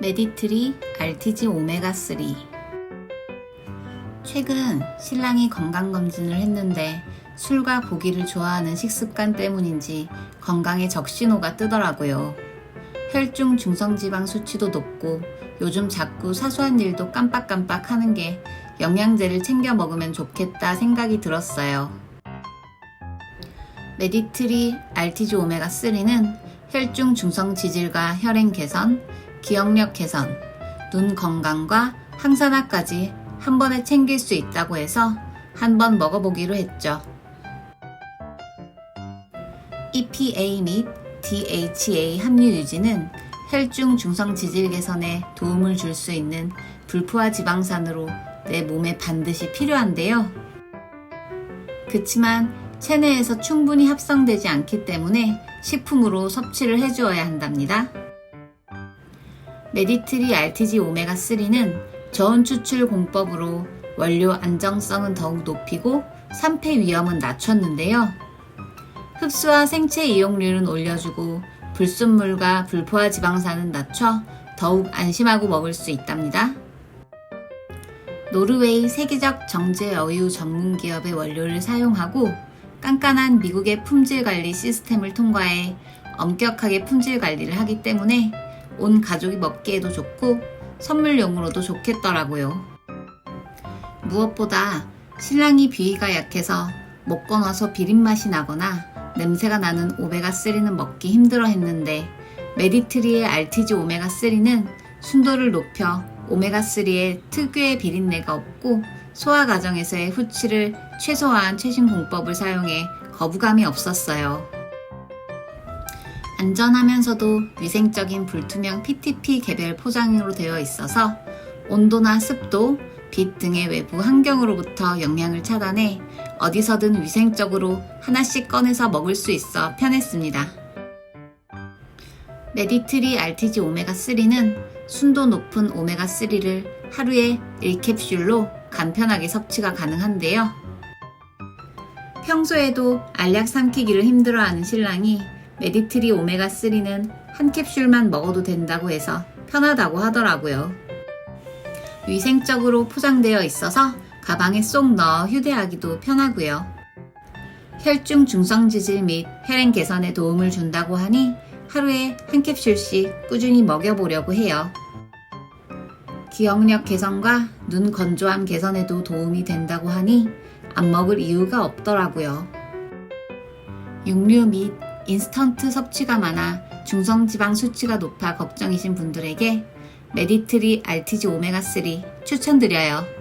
메디트리 RTG 오메가3 최근 신랑이 건강검진을 했는데 술과 고기를 좋아하는 식습관 때문인지 건강에 적신호가 뜨더라고요. 혈중 중성지방 수치도 높고 요즘 자꾸 사소한 일도 깜빡깜빡 하는 게 영양제를 챙겨 먹으면 좋겠다 생각이 들었어요. 메디트리 RTG 오메가3는 혈중 중성 지질과 혈행 개선, 기억력 개선, 눈 건강과 항산화까지 한 번에 챙길 수 있다고 해서 한 번 먹어보기로 했죠. EPA 및 DHA 함유 유지는 혈중 중성 지질 개선에 도움을 줄 수 있는 불포화 지방산으로 내 몸에 반드시 필요한데요. 그치만 체내에서 충분히 합성되지 않기 때문에 식품으로 섭취를 해주어야 한답니다. 메디트리 RTG 오메가3는 저온 추출 공법으로 원료 안정성은 더욱 높이고 산패 위험은 낮췄는데요. 흡수와 생체 이용률은 올려주고 불순물과 불포화 지방산은 낮춰 더욱 안심하고 먹을 수 있답니다. 노르웨이 세계적 정제 어유 전문 기업의 원료를 사용하고 깐깐한 미국의 품질 관리 시스템을 통과해 엄격하게 품질 관리를 하기 때문에 온 가족이 먹기에도 좋고 선물용으로도 좋겠더라고요. 무엇보다 신랑이 비위가 약해서 먹고 나서 비린맛이 나거나 냄새가 나는 오메가3는 먹기 힘들어 했는데 메디트리의 RTG 오메가3는 순도를 높여 오메가3의 특유의 비린내가 없고 소화 과정에서의 후취를 최소화한 최신 공법을 사용해 거부감이 없었어요. 안전하면서도 위생적인 불투명 PTP 개별 포장으로 되어 있어서 온도나 습도, 빛 등의 외부 환경으로부터 영향을 차단해 어디서든 위생적으로 하나씩 꺼내서 먹을 수 있어 편했습니다. 메디트리 RTG 오메가3는 순도 높은 오메가3를 하루에 1캡슐로 간편하게 섭취가 가능한데요. 평소에도 알약 삼키기를 힘들어하는 신랑이 메디트리 오메가3는 한 캡슐만 먹어도 된다고 해서 편하다고 하더라고요. 위생적으로 포장되어 있어서 가방에 쏙 넣어 휴대하기도 편하고요. 혈중 중성 지질 및 혈행 개선에 도움을 준다고 하니 하루에 한 캡슐씩 꾸준히 먹여보려고 해요. 기억력 개선과 눈 건조함 개선에도 도움이 된다고 하니 안 먹을 이유가 없더라고요. 육류 및 인스턴트 섭취가 많아 중성지방 수치가 높아 걱정이신 분들에게 메디트리 RTG 오메가3 추천드려요.